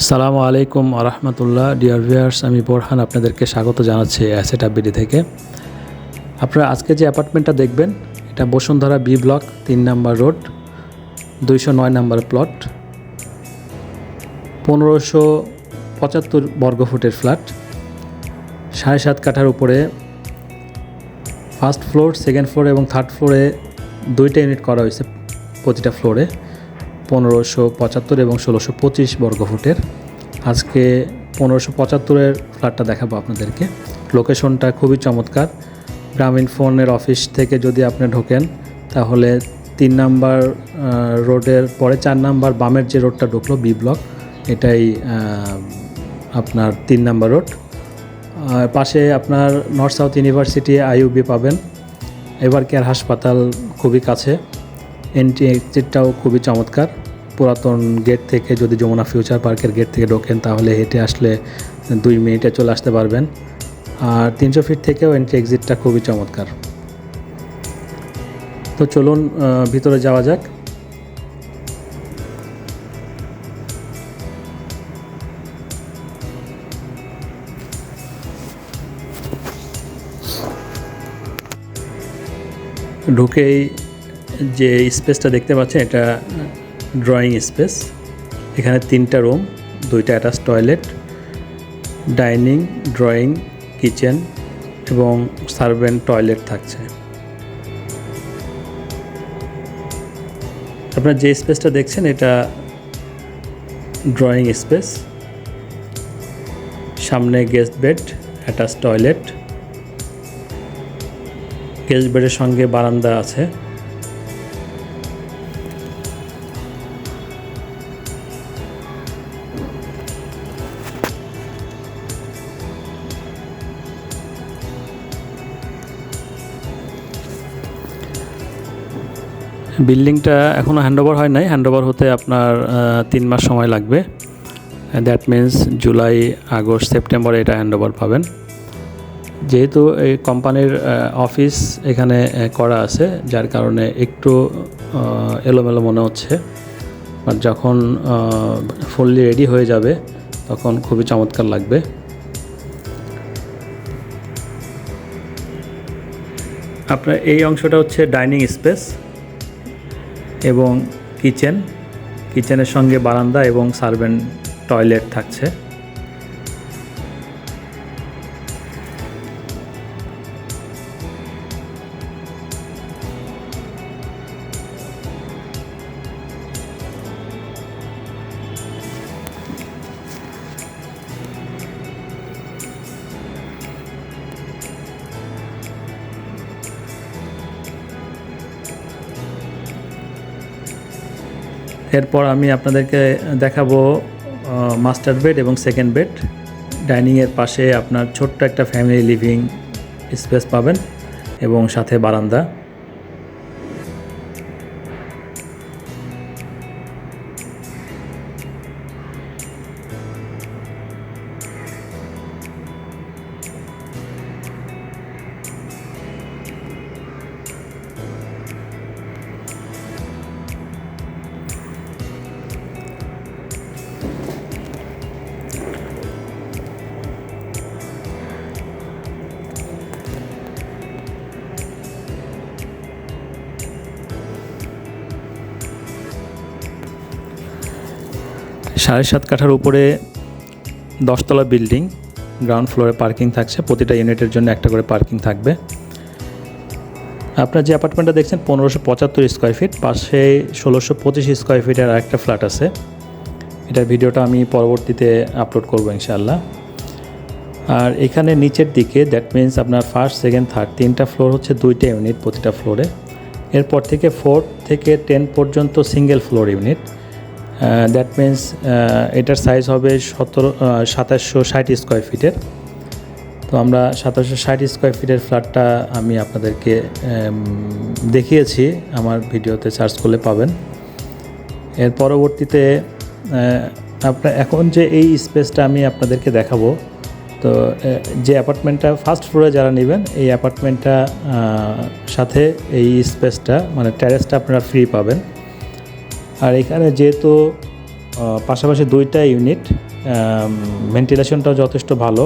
আসসালামু আলাইকুম আরহামতুল্লাহ, deer viewers আমি বোরহান আপনাদেরকে স্বাগত জানাচ্ছি অ্যাসেট আবিডি থেকে। আপনারা আজকে যে অ্যাপার্টমেন্টটা দেখবেন, এটা বসুন্ধরা বি ব্লক, তিন নাম্বার রোড, দুইশো নয় নাম্বার প্লট, পনেরোশো পঁচাত্তর বর্গফুটের ফ্ল্যাট, সাড়ে সাত কাঠার উপরে ফার্স্ট ফ্লোর, সেকেন্ড ফ্লোর এবং থার্ড ফ্লোরে দুইটা ইউনিট করা হয়েছে প্রতিটা ফ্লোরে। পনেরোশো পঁচাত্তর এবং ষোলোশো পঁচিশ বর্গফুটের আজকে পনেরোশো পঁচাত্তরের ফ্ল্যাটটা দেখাবো আপনাদেরকে। লোকেশনটা খুবই চমৎকার। গ্রামীণ ফোনের অফিস থেকে যদি আপনি ঢোকেন, তাহলে তিন নাম্বার রোডের পরে চার নাম্বার বামের যে রোডটা ঢুকলো, বি ব্লক, এটাই আপনার তিন নাম্বার রোড। পাশে আপনার নর্থ সাউথ ইউনিভার্সিটি আইইউবি পাবেন। এবার কেয়ার হাসপাতাল খুবই কাছে। এন্ট্রি এক্সিটটাও খুবই চমৎকার। পুরাতন গেট থেকে যদি যমুনা ফিউচার পার্কের গেট থেকে ঢোকেন, তাহলে হেঁটে আসলে দুই মিনিটে চলে আসতে পারবেন। আর তিনশো ফিট থেকেও এন্ট্রি এক্সিটটা খুবই চমৎকার। তো চলুন ভিতরে যাওয়া যাক। ঢুকেই যে স্পেসটা দেখতে পাচ্ছেন, এটা ড্রয়িং স্পেস। এখানে তিনটা রুম, দুইটা attach toilet, dining, drawing, kitchen এবং সার্ভেন্ট টয়লেট থাকছে। আপনার যে স্পেসটা দেখছেন, এটা ড্রয়িং স্পেস। সামনে guest bed, attach toilet. Guest বেডের সঙ্গে বারান্দা আছে। বিল্ডিংটা এখনও হ্যান্ডওভার হয় নাই। হ্যান্ডওভার হতে আপনার তিন মাস সময় লাগবে। দ্যাট মিন্স জুলাই আগস্ট সেপ্টেম্বরে এটা হ্যান্ডওভার পাবেন। যেহেতু এই কোম্পানির অফিস এখানে করা আছে, যার কারণে একটু এলোমেলো মনে হচ্ছে। আর যখন ফুললি রেডি হয়ে যাবে, তখন খুবই চমৎকার লাগবে। আপনার এই অংশটা হচ্ছে ডাইনিং স্পেস এবং কিচেন কিচেনের সঙ্গে বারান্দা এবং সার্ভেন্ট টয়লেট থাকছে। এরপর আমি আপনাদেরকে দেখাবো মাস্টার বেড এবং সেকেন্ড বেড। ডাইনিংয়ের পাশে আপনার ছোট্ট একটা ফ্যামিলি লিভিং স্পেস পাবেন এবং সাথে বারান্দা। সাড়ে সাত কাঠার উপরে দশতলা বিল্ডিং গ্রাউন্ড ফ্লোরে পার্কিং থাকছে, প্রতিটা ইউনিটের জন্য একটা করে পার্কিং থাকবে। আপনার যে অ্যাপার্টমেন্টটা দেখছেন, পনেরোশো পঁচাত্তর স্কোয়ার ফিট পাশে ষোলোশো পঁচিশ স্কোয়ার ফিটের আরেকটা ফ্ল্যাট আছে। এটার ভিডিওটা আমি পরবর্তীতে আপলোড করব ইনশাআল্লাহ। আর এখানে নিচের দিকে দ্যাট মিন্স আপনার ফার্স্ট সেকেন্ড থার্ড তিনটা ফ্লোর হচ্ছে দুইটা ইউনিট প্রতিটা ফ্লোরে এরপর থেকে ফোর থেকে টেন পর্যন্ত single floor unit that means এটার সাইজ হবে সতেরো সাতাশশো ষাট স্কোয়ার ফিটের তো আমরা সাতাশশো ষাট স্কোয়ার ফিটের ফ্ল্যাটটা আমি আপনাদেরকে দেখিয়েছি, আমার ভিডিওতে সার্চ করলে পাবেন। এর পরবর্তীতে আপনার এখন যে এই স্পেসটা আমি আপনাদেরকে দেখাবো, তো যে অ্যাপার্টমেন্টটা ফার্স্ট ফ্লোরে যারা নেবেন, এই অ্যাপার্টমেন্টটা সাথে এই স্পেসটা মানে ট্যারেসটা আপনারা ফ্রি পাবেন। আর এখানে যেহেতু পাশাপাশি দুইটা ইউনিট ভেন্টিলেশনটাও যথেষ্ট ভালো।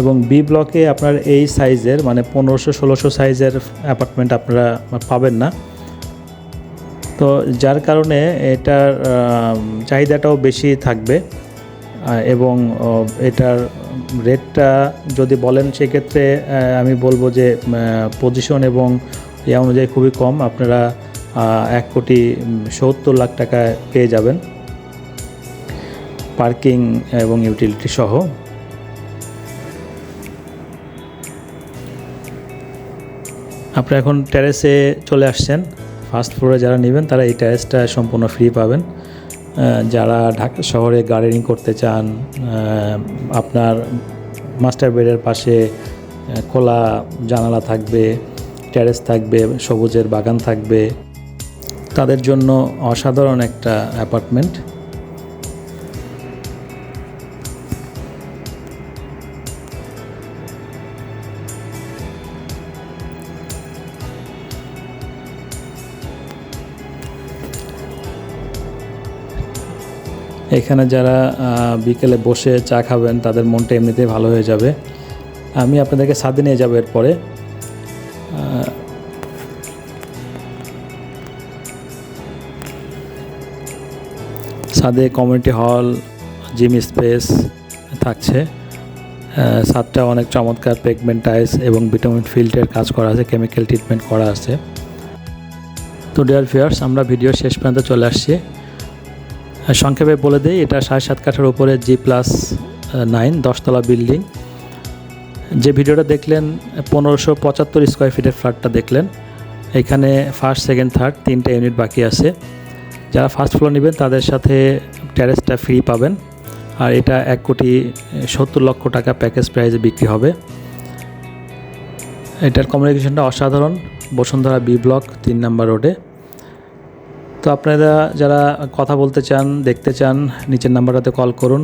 এবং বি ব্লকে আপনার এই সাইজের মানে পনেরোশো, ষোলোশো সাইজের অ্যাপার্টমেন্ট আপনারা পাবেন না। তো যার কারণে এটার চাহিদাটাও বেশি থাকবে। এবং এটার রেটটা যদি বলেন সেক্ষেত্রে আমি বলব যে পজিশন এবং ইয়া অনুযায়ী খুবই কম। আপনারা এক কোটি সত্তর লাখ টাকায় পেয়ে যাবেন পার্কিং এবং ইউটিলিটি সহ। আপনারা এখন টেরেসে চলে আসছেন। ফার্স্ট ফ্লোরে যারা নেবেন, তারা এই টেরেসটা সম্পূর্ণ ফ্রি পাবেন। যারা ঢাকা শহরে গার্ডেনিং করতে চান আপনার মাস্টার বেডের পাশে খোলা জানালা থাকবে টেরেস থাকবে, সবুজের বাগান থাকবে। তাদের জন্য অসাধারণ একটা অ্যাপার্টমেন্ট। এখানে যারা বিকেলে বসে চা খাবেন, তাদের মনটা এমনিতেই ভালো হয়ে যাবে। আমি আপনাদেরকে সাথে নিয়ে যাব এরপরে। ছাদে কমিউনিটি হল জিম স্পেস থাকছে। ছাদটা অনেক চমৎকার পেগমেন্ট টাইলস এবং ভিটামিন ফিল্টের কাজ করা আছে কেমিক্যাল ট্রিটমেন্ট করা আছে। তো ডিয়ার ফিয়ার্স আমরা ভিডিও শেষ পর্যন্ত চলে আসছি। সংক্ষেপে বলে দিই, এটা সাড়ে সাত কাঠার উপরে জি প্লাস নাইন দশতলা বিল্ডিং যে ভিডিওটা দেখলেন, পনেরোশো পঁচাত্তর স্কোয়ার ফিটের ফ্ল্যাটটা দেখলেন। এখানে ফার্স্ট সেকেন্ড থার্ড তিনটে ইউনিট বাকি আছে। যারা ফার্স্ট ফ্লোর নেবেন, তাদের সাথে ট্যারেসটা ফ্রি পাবেন। আর এটা এক কোটি সত্তর লক্ষ টাকা প্যাকেজ প্রাইসে বিক্রি হবে। এটার কমিউনিকেশনটা অসাধারণ। বসুন্ধরা বি ব্লক তিন নাম্বার রোডে তো আপনারা যারা কথা বলতে চান, দেখতে চান, নিচের নাম্বারটাতে কল করুন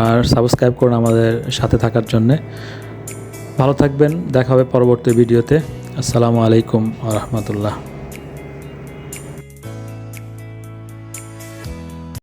আর সাবস্ক্রাইব করুন আমাদের সাথে থাকার জন্যে। ভালো থাকবেন, দেখা হবে পরবর্তী ভিডিওতে আসসালামু আলাইকুম আ রহমতুল্লাহ।